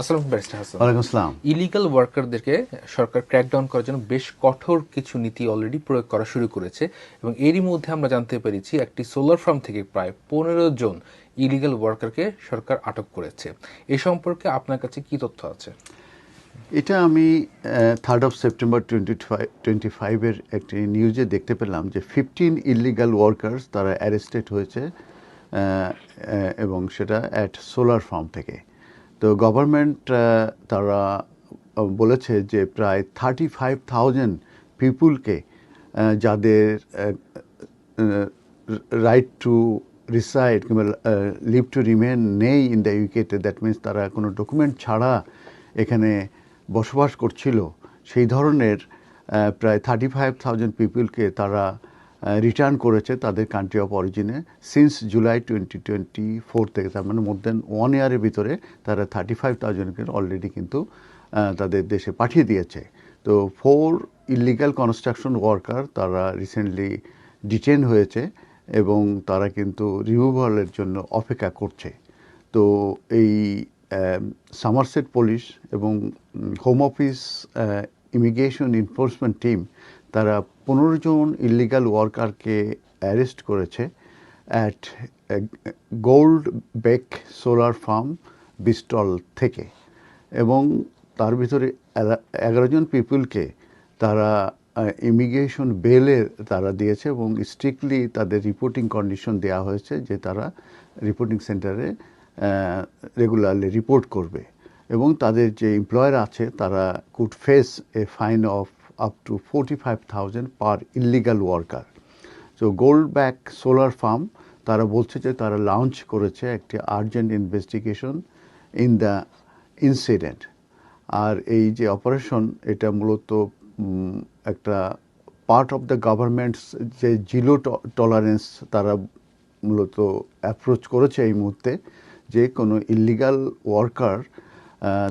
আসসালাম ব্যারিস্টার হাসান। ওয়ালাইকুম আসসালাম। ইলিগাল ওয়ার্কারদেরকে সরকার ক্র্যাকডাউন করার জন্য বেশ কঠোর কিছু নীতি অলরেডি প্রয়োগ করা শুরু করেছে এবং এরই মধ্যে আমরা জানতে পেরেছি একটি সোলার ফার্ম থেকে প্রায় পনেরো জন ইলিগাল ওয়ার্কারকে সরকার আটক করেছে। এ সম্পর্কে আপনার কাছে কি তথ্য আছে? এটা আমি third of September twenty five twenty ফাইভের একটি নিউজে দেখতে পেলাম যে ফিফটিন ইলিগাল ওয়ার্কার্স তারা অ্যারেস্টেড হয়েছে এবং সেটা অ্যাট সোলার ফার্ম থেকে। তো গভর্নমেন্ট তারা বলেছে যে প্রায় থার্টি ফাইভ থাউজেন্ড পিপুলকে যাদের রাইট টু রিসাইড কিংবা লিভ টু রিমেন নেই ইন দ্য ইউকেতে দ্যাট মিনস তারা কোনো ডকুমেন্ট ছাড়া এখানে বসবাস করছিল। সেই ধরনের প্রায় থার্টি ফাইভ থাউজেন্ড পিপুলকে তারা রিটার্ন করেছে তাদের country of অরিজিনে since July twenty twenty four থেকে তার মানে মোর দেন ওয়ান ইয়ারের ভিতরে তারা থার্টি ফাইভ থাউজেন্ডকে অলরেডি কিন্তু তাদের দেশে পাঠিয়ে দিয়েছে। তো ফোর ইলিগাল কনস্ট্রাকশন ওয়ার্কার তারা রিসেন্টলি ডিটেন হয়েছে এবং তারা কিন্তু রিমুভালের জন্য অপেক্ষা করছে। তো এই সামারসেট পুলিশ এবং home office immigration enforcement team তারা পনেরো জন ইলিগাল ওয়ার্কারকে অ্যারেস্ট করেছে at Gold Beck solar farm Bristol থেকে। এবং তার ভিতরে এগারো জন পিপুলকে তারা ইমিগ্রেশন বেলে তারা দিয়েছে এবং স্ট্রিক্টলি তাদের রিপোর্টিং কন্ডিশন দেওয়া হয়েছে যে তারা রিপোর্টিং সেন্টারে রেগুলারলি রিপোর্ট করবে। এবং তাদের যে এমপ্লয়ার আছে, তারা could face a fine of five thousand per illegal worker so gold back solar farm তারা বলছে যে তারা লঞ্চ করেছে একটি urgent investigation in the incident আর এই যে অপারেশন এটা মূলত একটা পার্ট অফ দ্য গভর্নমেন্টস যে জিরো টলারেন্স তারা মূলত অ্যাপ্রোচ করেছে এই মুহূর্তে, যে কোনো ইলিগাল ওয়ার্কার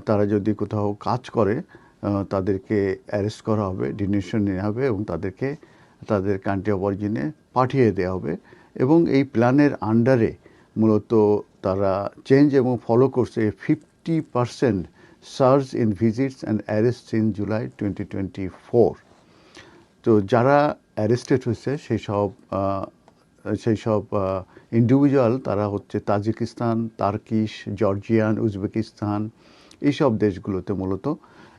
তারা যদি কোথাও কাজ করে তাদেরকে অ্যারেস্ট করা হবে ডিনেশন নেওয়া হবে এবং তাদেরকে, তাদের কান্ট্রি অফ অরিজিনে পাঠিয়ে দেওয়া হবে। এবং এই প্ল্যানের আন্ডারে মূলত তারা চেঞ্জ এবং ফলো করছে fifty percent search in visits and arrest in July twenty twenty four তো যারা অ্যারেস্টেড হয়েছে, সেই সব সেই সব ইন্ডিভিজুয়াল তারা হচ্ছে তাজিকিস্তান, তার্কিশ, জর্জিয়ান, উজবেকিস্তান, এইসব দেশগুলোতে মূলত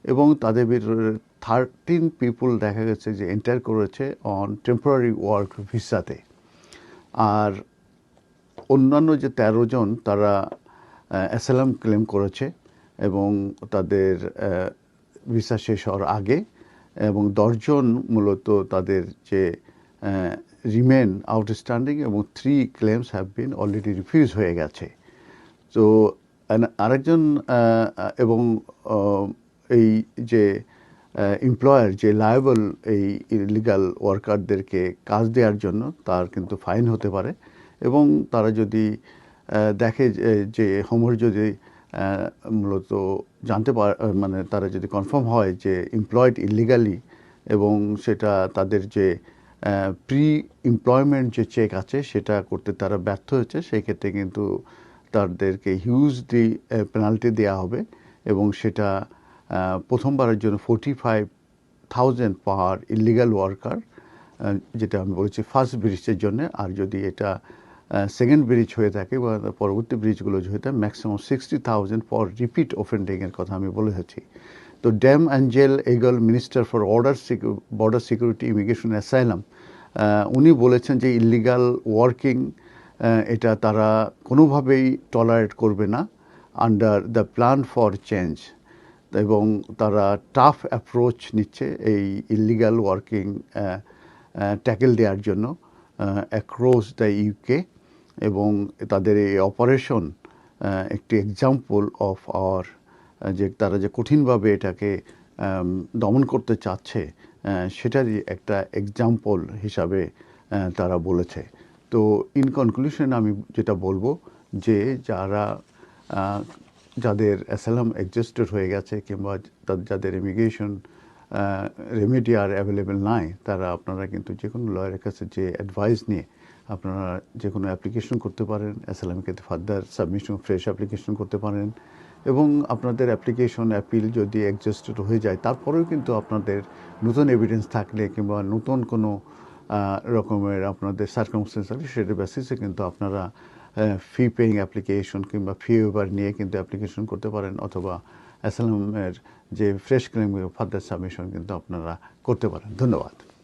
এবং তাদের ভিতরে থার্টিন পিপুল দেখা গেছে যে এন্টার করেছে অন টেম্পোরারি ওয়ার্ক ভিসাতে আর অন্যান্য যে তেরো জন তারা অ্যাসালাম ক্লেম করেছে এবং তাদের ভিসা শেষ হওয়ার আগে এবং দশজন মূলত তাদের যে রিমেন আউটস্ট্যান্ডিং এবং three claims have been already refuse হয়ে গেছে। তো আরেকজন এবং এই যে এমপ্লয়ার যে লায়েবল এই ইলিগাল ওয়ার্কারদেরকে কাজ দেওয়ার জন্য তার কিন্তু ফাইন হতে পারে এবং তারা যদি দেখে যে- হোমর যদি মূলত জানতে পার মানে তারা যদি কনফার্ম হয় যে এমপ্লয়েড ইলিগালি এবং সেটা তাদের যে প্রি এমপ্লয়মেন্ট যে চেক আছে সেটা করতে তারা ব্যর্থ হয়েছে, সেই ক্ষেত্রে কিন্তু তাদেরকে হিউজ দি পেনাল্টি দেওয়া হবে এবং সেটা প্রথমবারের জন্য forty five thousand per illegal worker যেটা আমি বলেছি ফার্স্ট ব্রিজের জন্য। আর যদি এটা সেকেন্ড ব্রিজ হয়ে থাকে বা পরবর্তী ব্রিজগুলো হয়ে থাকে maximum sixty thousand for repeat অফেন্ডিংয়ের কথা আমি বলেছি তো Dame Angela Eagle minister for order border security immigration asylum উনি বলেছেন যে ইলিগাল ওয়ার্কিং এটা তারা কোনোভাবেই টলারেট করবে না under the plan for change এবং তারা টাফ অ্যাপ্রোচ নিচ্ছে এই ইলিগাল ওয়ার্কিং ট্যাকেল দেওয়ার জন্য অ্যাক্রস দ্য ইউকে এবং তাদের এই অপারেশন একটি এক্সাম্পল অফ আওয়ার যে তারা যে কঠিনভাবে এটাকে দমন করতে চাচ্ছে সেটারই একটা এক্সাম্পল হিসাবে তারা বলেছে। তো ইন কনক্লুশন আমি যেটা বলব যে যারা যাদের অ্যাসালাম এক্সিস্টেড হয়ে গেছে কিংবা যাদের ইমিগ্রেশন রেমেডি আর অ্যাভেলেবেল নাই, তারা আপনারা কিন্তু যে কোনো লয়ারের কাছে যে অ্যাডভাইস নিয়ে আপনারা যে কোনো অ্যাপ্লিকেশন করতে পারেন অ্যাসালামের ক্ষেত্রে ফার্দার সাবমিশন ফ্রেশ অ্যাপ্লিকেশন করতে পারেন এবং আপনাদের অ্যাপ্লিকেশন অ্যাপিল যদি অ্যাডজাস্টেড হয়ে যায়, তারপরেও কিন্তু আপনাদের নতুন এভিডেন্স থাকলে কিংবা নতুন কোনো রকমের আপনাদের সার্কামস্টেন্স থাকলে সেটার বেসিসে কিন্তু আপনারা ফি পেইং অ্যাপ্লিকেশন কিংবা ফি ওভার নিয়ে কিন্তু অ্যাপ্লিকেশন করতে পারেন অথবা অ্যাসালামের যে ফ্রেশ ক্লেম ফার্দার সাবমিশন কিন্তু আপনারা করতে পারেন। ধন্যবাদ।